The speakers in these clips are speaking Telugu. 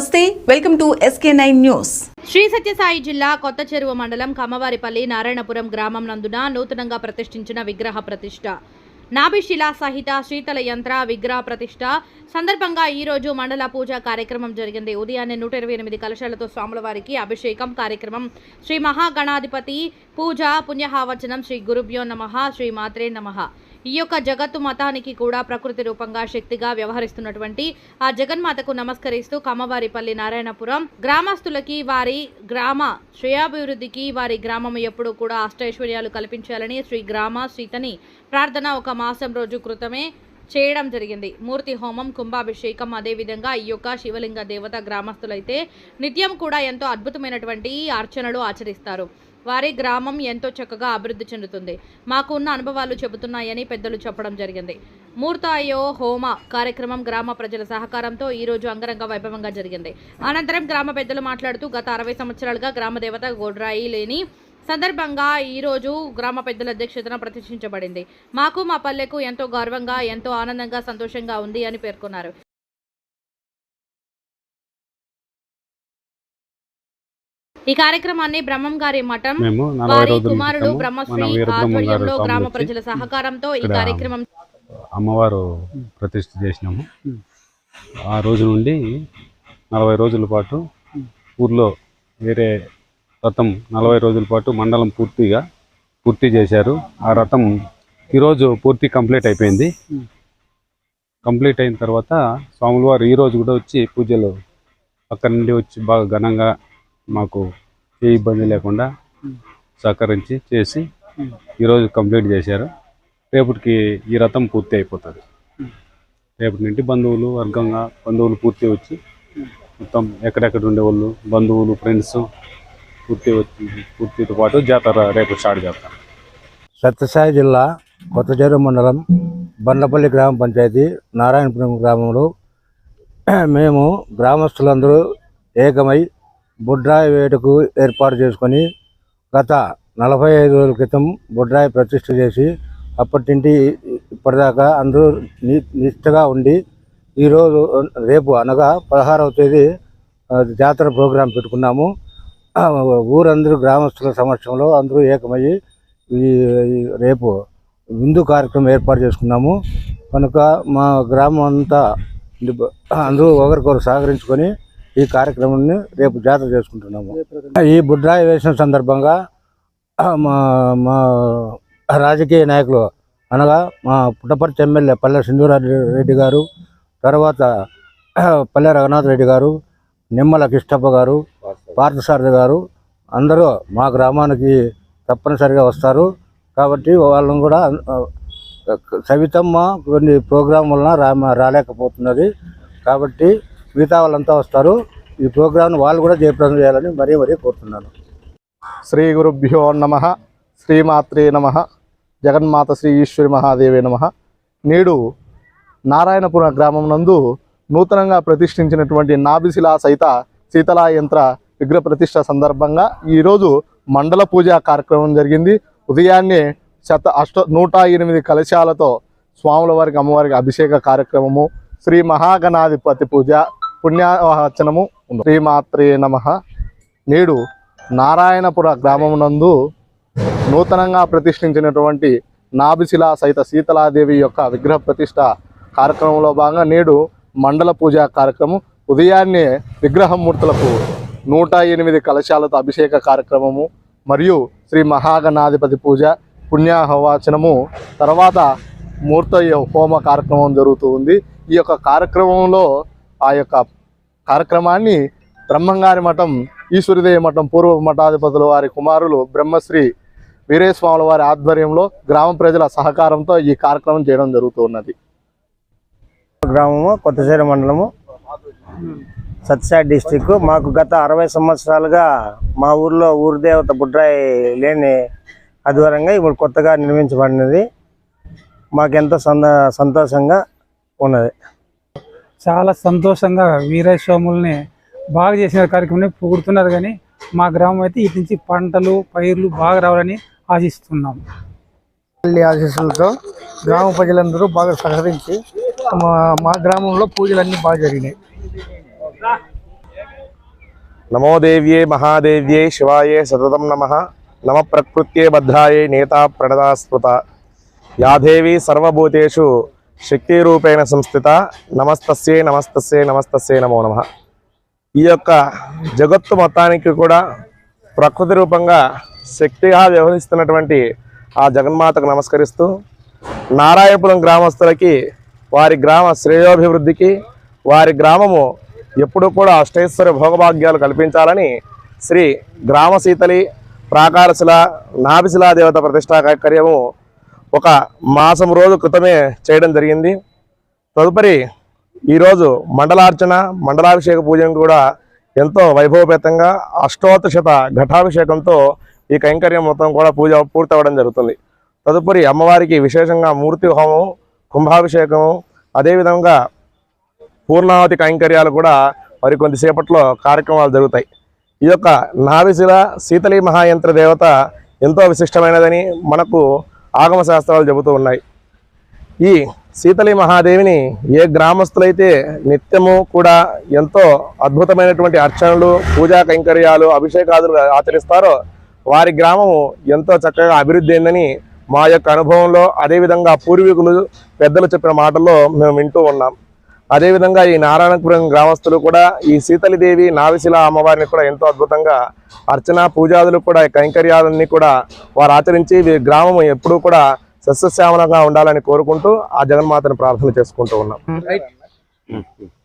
నమస్తే welcome to SK nine news. Shri Satyasai జిల్లా కొత్త చెరువు మండలం కమ్మవారిపల్లి నారాయణపురం గ్రామం నందున నూతనంగా ప్రతిష్ఠించిన విగ్రహ ప్రతిష్ఠ నాభిశిలా సహిత శీతల యంత్ర విగ్రహ ప్రతిష్ఠ సందర్భంగా ఈ రోజు మండల పూజ కార్యక్రమం జరిగింది. ఉదయాన్నే నూట ఇరవై ఎనిమిది కలశాలతో స్వాముల వారికి అభిషేకం కార్యక్రమం. శ్రీ మహాగణాధిపతి పూజ పుణ్యహావచనం శ్రీ గురుభ్యో నమః శ్రీ మాత్రే నమః. ఈ యొక్క జగత్తు మతానికి కూడా ప్రకృతి రూపంగా శక్తిగా వ్యవహరిస్తున్నటువంటి ఆ జగన్మాతకు నమస్కరిస్తూ కమ్మవారిపల్లి నారాయణపురం గ్రామస్తులకి వారి గ్రామ శ్రేయాభివృద్ధికి వారి గ్రామం ఎప్పుడూ కూడా అష్టైశ్వర్యాలు కల్పించాలని శ్రీ గ్రామ సీతని ప్రార్థన ఒక మాసం రోజు క్రితమే చేయడం జరిగింది. మూర్తి హోమం కుంభాభిషేకం అదేవిధంగా ఈ యొక్క శివలింగ దేవత గ్రామస్తులైతే నిత్యం కూడా ఎంతో అద్భుతమైనటువంటి అర్చనలు ఆచరిస్తారు. వారి గ్రామం ఎంతో చక్కగా అభివృద్ధి చెందుతుంది. మాకు ఉన్న అనుభవాలు చెబుతున్నాయని పెద్దలు చెప్పడం జరిగింది. మూర్తాయో హోమ కార్యక్రమం గ్రామ ప్రజల సహకారంతో ఈరోజు అంగరంగ వైభవంగా జరిగింది. అనంతరం గ్రామ పెద్దలు మాట్లాడుతూ గత అరవై సంవత్సరాలుగా గ్రామ దేవత గోడ్రాయి లేని సందర్భంగా ఈ రోజు గ్రామ పెద్దల అధ్యక్షతన ప్రతిష్ఠించబడింది. మాకు మా పల్లెకు ఎంతో గర్వంగా ఎంతో ఆనందంగా సంతోషంగా ఉంది అని పేర్కొన్నారు. ఈ కార్యక్రమాన్ని బ్రహ్మం గారి మఠం వారి కుమారుడు బ్రహ్మశ్రీ ఆధ్వర్యంలో గ్రామ ప్రజల సహకారంతో ఈ కార్యక్రమం అమ్మవారు ప్రతిష్ఠ చేసినాము. ఆ రోజు నుండి నలభై రోజుల పాటు ఊర్లో వేరే రథం నలభై రోజుల పాటు మండలం పూర్తిగా పూర్తి చేశారు. ఆ రథం ఈరోజు పూర్తి కంప్లీట్ అయిపోయింది. కంప్లీట్ అయిన తర్వాత స్వాముల వారు ఈరోజు కూడా వచ్చి పూజలు పక్క నుండి వచ్చి బాగా ఘనంగా మాకు ఏ ఇబ్బంది లేకుండా సహకరించి చేసి ఈరోజు కంప్లీట్ చేశారు. రేపటికి ఈ రథం పూర్తి అయిపోతుంది. రేపటి నుండి బంధువులు వర్గంగా బంధువులు పూర్తి వచ్చి మొత్తం ఎక్కడెక్కడ ఉండేవాళ్ళు బంధువులు ఫ్రెండ్స్ పూర్తి వచ్చి పూర్తితో పాటు జాతర రేపు స్టార్ట్ చేస్తాం. సత్యసాయి జిల్లా కొత్తచేరు మండలం బండపల్లి గ్రామ పంచాయతీ నారాయణపురం గ్రామంలో మేము గ్రామస్తులందరూ ఏకమై బుడ్రాయి వేటకు ఏర్పాటు చేసుకొని గత నలభై ఐదు రోజుల క్రితం బుడ్రాయి ప్రతిష్ట చేసి అప్పటి నుండి ఇప్పటిదాకా అందరూ ని నిష్ఠగా ఉండి ఈరోజు రేపు అనగా పదహారవ తేదీ జాతర ప్రోగ్రాం పెట్టుకున్నాము. ఊరందరూ గ్రామస్తుల సమక్షంలో అందరూ ఏకమయ్యి ఈ రేపు విందు కార్యక్రమం ఏర్పాటు చేసుకున్నాము. కనుక మా గ్రామం అంతా అందరూ ఒకరికొకరు సహకరించుకొని ఈ కార్యక్రమాన్ని రేపు జాతర చేసుకుంటున్నాము. ఈ బుడ్రాయి వేసిన సందర్భంగా మా మా రాజకీయ నాయకులు అనగా మా పుట్టపర్తి ఎమ్మెల్యే పల్లె సింధూరారెడ్డి రెడ్డి గారు తర్వాత పల్లె రఘునాథ్ రెడ్డి గారు నిమ్మల కిష్టప్ప గారు పార్థసారథి గారు అందరూ మా గ్రామానికి తప్పనిసరిగా వస్తారు. కాబట్టి వాళ్ళని కూడా సవితమ్మ కొన్ని ప్రోగ్రాం వలన రా రాలేకపోతున్నది. కాబట్టి మిగతా వాళ్ళంతా వస్తారు. ఈ ప్రోగ్రాంను వాళ్ళు కూడా జయప్రదం చేయాలని మరీ మరీ కోరుతున్నాను. శ్రీ గురుభ్యో నమ. శ్రీమాత్రే నమ. జగన్మాత శ్రీ ఈశ్వరి మహాదేవే నమ. నేడు నారాయణపురం గ్రామం నందు నూతనంగా ప్రతిష్ఠించినటువంటి నాభిశిలా సహిత శీతలా యంత్ర విగ్రహ ప్రతిష్ట సందర్భంగా ఈరోజు మండల పూజ కార్యక్రమం జరిగింది. ఉదయాన్నే శత అష్ట నూట ఎనిమిది కలశాలతో స్వాముల వారికి అమ్మవారికి అభిషేక కార్యక్రమము. శ్రీ మహాగణాధిపతి పూజ. పుణ్యవచనము ఉంది. శ్రీమాత్రే నమ. నేడు నారాయణపుర గ్రామమునందు నూతనంగా ప్రతిష్ఠించినటువంటి నాభిశిల సహిత సీతలాదేవి యొక్క విగ్రహ ప్రతిష్ట కార్యక్రమంలో భాగంగా నేడు మండల పూజ కార్యక్రమం. ఉదయాన్నే విగ్రహమూర్తులకు నూట ఎనిమిది కలశాలతో అభిషేక కార్యక్రమము మరియు శ్రీ మహాగణాధిపతి పూజ పుణ్యాహవాచనము తర్వాత మూర్త హోమ కార్యక్రమం జరుగుతూ ఉంది. ఈ యొక్క కార్యక్రమంలో ఆ యొక్క కార్యక్రమాన్ని బ్రహ్మంగారి మఠం ఈశ్వరిదేవి మఠం పూర్వ మఠాధిపతుల వారి కుమారులు బ్రహ్మశ్రీ వీరేస్వాముల వారి ఆధ్వర్యంలో గ్రామ ప్రజల సహకారంతో ఈ కార్యక్రమం చేయడం జరుగుతూ ఉన్నది. గ్రామము కొత్తచేర మండలము సత్యసాయి డిస్టిక్ మాకు గత అరవై సంవత్సరాలుగా మా ఊర్లో ఊరు దేవత బుడ్రాయి లేని ఆధ్వర్యంగా ఇప్పుడు కొత్తగా నిర్మించబడినది. మాకెంతో సంద సంతోషంగా ఉన్నది. చాలా సంతోషంగా వీరస్వాముల్ని బాగా చేసిన కార్యక్రమాన్ని పొగుడుతున్నారు కానీ మా గ్రామం అయితే ఇటు నుంచి పంటలు పైర్లు బాగా రావాలని ఆశిస్తున్నాం. తల్లి ఆశీస్సులతో గ్రామ ప్రజలందరూ బాగా సహకరించి మా మా గ్రామంలో పూజలన్నీ బాగా జరిగినాయి. నమో దేవ్యే మహాదేవ్యే శివాయే సతతం నమ. నమ ప్రకృత్యే భద్రాయే నేత ప్రణదాస్పృత. యాదేవి సర్వభూతేషు శక్తిరూపేణ సంస్థిత నమస్తస్యే నమస్తస్యే నమస్తస్యే నమో నమ. ఈ యొక్క జగత్తు మొత్తానికి కూడా ప్రకృతి రూపంగా శక్తిగా వ్యవహరిస్తున్నటువంటి ఆ జగన్మాతకు నమస్కరిస్తూ నారాయణపురం గ్రామస్తులకి వారి గ్రామ శ్రేయోభివృద్ధికి వారి గ్రామము ఎప్పుడూ కూడా అష్టైశ్వర్య భోగభాగ్యాలు కల్పించాలని శ్రీ గ్రామ శీతలి ప్రాకారశిల నాభిశిలా దేవత ప్రతిష్టా కార్యక్రమము ఒక మాసం రోజు క్రితమే చేయడం జరిగింది. తదుపరి ఈరోజు మండలార్చన మండలాభిషేక పూజను కూడా ఎంతో వైభవపేతంగా అష్టోత్తశత ఘటాభిషేకంతో ఈ కైంకర్యం మొత్తం కూడా పూజ పూర్తవడం జరుగుతుంది. తదుపరి అమ్మవారికి విశేషంగా మూర్తి హోమం కుంభాభిషేకము అదేవిధంగా పూర్ణావతి కైంకర్యాలు కూడా మరి కొద్దిసేపట్లో కార్యక్రమాలు జరుగుతాయి. ఈ యొక్క నావిశిల శీతలి మహాయంత్ర దేవత ఎంతో విశిష్టమైనదని మనకు ఆగమ శాస్త్రాలు చెబుతూ ఉన్నాయి. ఈ శీతలి మహాదేవిని ఏ గ్రామస్తులైతే నిత్యము కూడా ఎంతో అద్భుతమైనటువంటి అర్చనలు పూజా కైంకర్యాలు అభిషేకాదులు ఆచరిస్తారో వారి గ్రామము ఎంతో చక్కగా అభివృద్ధి అయిందని మా యొక్క అనుభవంలో అదేవిధంగా పూర్వీకులు పెద్దలు చెప్పిన మాటల్లో మేము వింటూ ఉన్నాం. అదేవిధంగా ఈ నారాయణపురం గ్రామస్తులు కూడా ఈ సీతలిదేవి నావిశిల అమ్మవారిని కూడా ఎంతో అద్భుతంగా అర్చన పూజాదులు కూడా ఈ కైంకర్యాలన్నీ కూడా వారు ఆచరించి గ్రామం ఎప్పుడూ కూడా సస్యశ్యామలంగా ఉండాలని కోరుకుంటూ ఆ జగన్మాతను ప్రార్థన చేసుకుంటూ ఉన్నాం.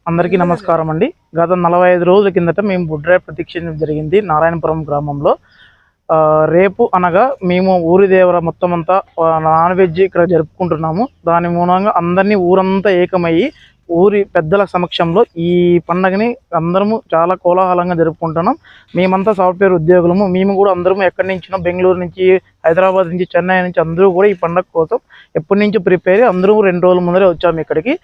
అందరికీ నమస్కారం అండి. గత నలభై ఐదు రోజుల కిందట మేము బుడ్రాయ్ ప్రతిక్షించడం జరిగింది నారాయణపురం గ్రామంలో. ఆ, రేపు అనగా మేము ఊరి దేవర మొత్తం అంతా నాన్ వెజ్ ఇక్కడ జరుపుకుంటున్నాము. దాని మూలంగా అందరినీ ఊరంతా ఏకమయ్యి ఊరి పెద్దల సమక్షంలో ఈ పండగని అందరము చాలా కోలాహలంగా జరుపుకుంటున్నాం. మేమంతా సాఫ్ట్వేర్ ఉద్యోగులము. మేము కూడా అందరము ఎక్కడి నుంచినో బెంగళూరు నుంచి హైదరాబాద్ నుంచి చెన్నై నుంచి అందరూ కూడా ఈ పండగ కోసం ఎప్పటి నుంచో ప్రిపేర్ అందరూ రెండు రోజుల ముందరే వచ్చాము ఇక్కడికి.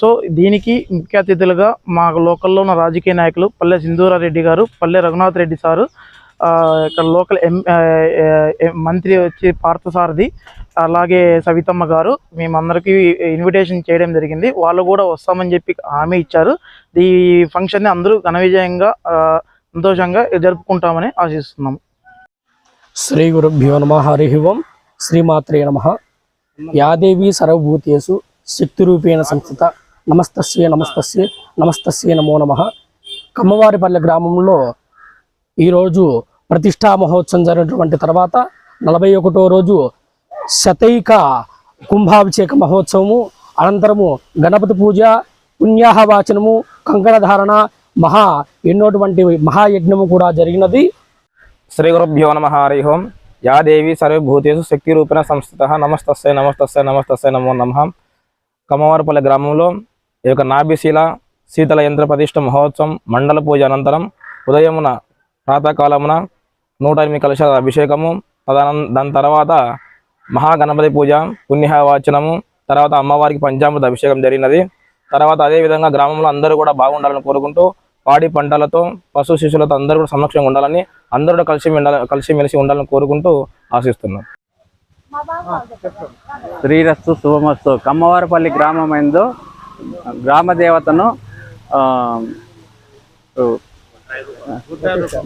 సో దీనికి ముఖ్య అతిథులుగా మా లోకల్లో ఉన్న రాజకీయ నాయకులు పల్లె సింధూరారెడ్డి గారు పల్లె రఘునాథ్ రెడ్డి సారు ఇక్కడ లోకల్ ఎం ఆ, మంత్రి వచ్చి పార్థసారథి అలాగే సవితమ్మ గారు మేమందరికీ ఇన్విటేషన్ చేయడం జరిగింది. వాళ్ళు కూడా వస్తామని చెప్పి హామీ ఇచ్చారు. ఈ ఫంక్షన్ని అందరూ ఘన విజయంగా సంతోషంగా జరుపుకుంటామని ఆశిస్తున్నాము. శ్రీ గురుభ్యో నమ హరి ఓం శ్రీమాత్రే నమ. యాదేవి సర్వభూతేషు శక్తిరూపేణ సంస్థిత నమస్తస్య నమస్తస్య నమస్తస్య నమో నమ. కమ్మవారిపల్లె గ్రామంలో ఈరోజు ప్రతిష్టా మహోత్సవం జరిగినటువంటి తర్వాత నలభై ఒకటో రోజు శతైక కుంభాభిషేక మహోత్సవము అనంతరము గణపతి పూజ పుణ్యాహవాచనము కంకణధారణ మహా ఎన్నోటువంటి మహాయజ్ఞము కూడా జరిగినది. శ్రీ గురుభ్యో నమ హరి ఓం. యా దేవి సర్వభూతేషు శక్తి రూపేణ సంస్థిత. నమస్తస్య నమస్తస్య నమస్తస్య నమో నమ. కమవారపల్లి గ్రామంలో ఈ యొక్క నాభిశీల శీతల యంత్ర ప్రతిష్ట మహోత్సవం మండల పూజ అనంతరం ఉదయమున ప్రాతకాలమున నూట ఎనిమిది కలశాల అభిషేకము తదనం దాని తర్వాత మహాగణపతి పూజ పుణ్యవాచనము తర్వాత అమ్మవారికి పంచామృత అభిషేకం జరిగినది. తర్వాత అదేవిధంగా గ్రామంలో అందరూ కూడా బాగుండాలని కోరుకుంటూ పాడి పంటలతో పశు శిశులతో అందరూ కూడా సంరక్షణగా ఉండాలని అందరూ కూడా కలిసి మెలిసి కలిసిమెలిసి ఉండాలని కోరుకుంటూ ఆశిస్తున్నాం. శ్రీరస్తు శుభమస్తు. కమ్మవారిపల్లి గ్రామం ఎందు గ్రామదేవతను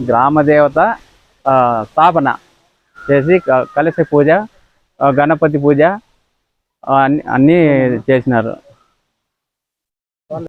గ్రామదేవత స్థాపన చేసి క- కలశ పూజ గణపతి పూజ అన్ని అన్నీ చేసినారు.